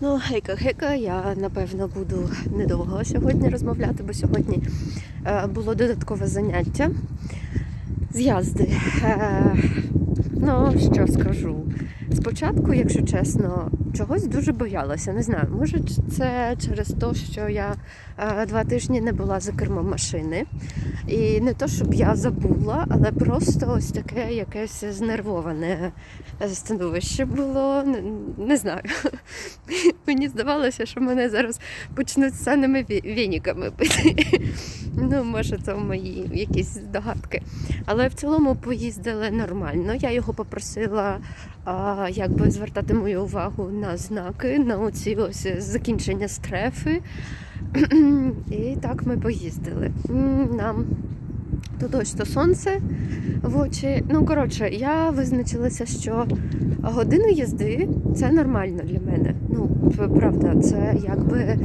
Ну, гейка-гейка, я напевно буду недовго сьогодні розмовляти, бо сьогодні е, було додаткове заняття з'язди. Е, ну, що скажу. Спочатку, якщо чесно, чогось дуже боялася. Не знаю, може це через те, що я е, два тижні не була за кермом машини. І не то, щоб я забула, але просто ось таке якесь знервоване становище було. Не, не знаю. Мені здавалося, що мене зараз почнуть саними ві- вініками бити. Ну, може, це мої якісь здогадки. Але в цілому поїздили нормально. Я його попросила а, якби звертати мою увагу на знаки, на оці ось закінчення стрефи. І так ми поїздили. Нам тут ось то сонце в очі. Ну, коротше, я визначилася, що годину їзди це нормально для мене. Ну, правда, це якби е,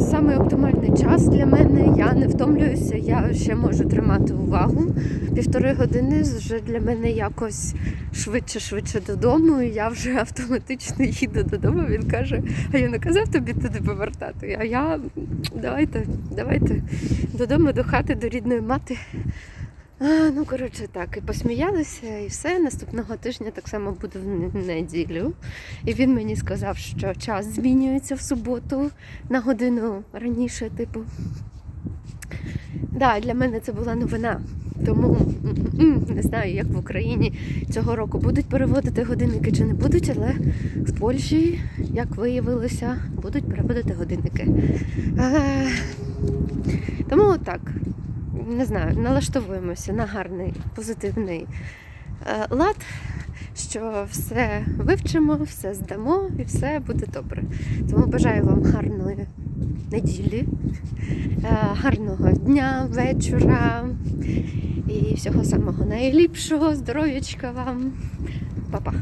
саме оптимальний час для мене. Я не втомлююся, я ще можу тримати увагу. Півтори години вже для мене якось швидше-швидше додому, і я вже автоматично їду додому. Він каже: А я не казав тобі туди повертати. А я давайте, давайте додому до хати, до рідної мати. Ну, коротше, так, і посміялися, і все. Наступного тижня так само буде в неділю. І він мені сказав, що час змінюється в суботу на годину раніше, типу. Да, для мене це була новина. Тому не знаю, як в Україні цього року будуть переводити годинники чи не будуть, але в Польщі, як виявилося, будуть переводити годинники. Тому отак, не знаю, налаштовуємося на гарний позитивний е, лад, що все вивчимо, все здамо і все буде добре. Тому бажаю вам гарної неділі, е, гарного дня, вечора і всього самого найліпшого. Здоров'ячка вам. Па-па.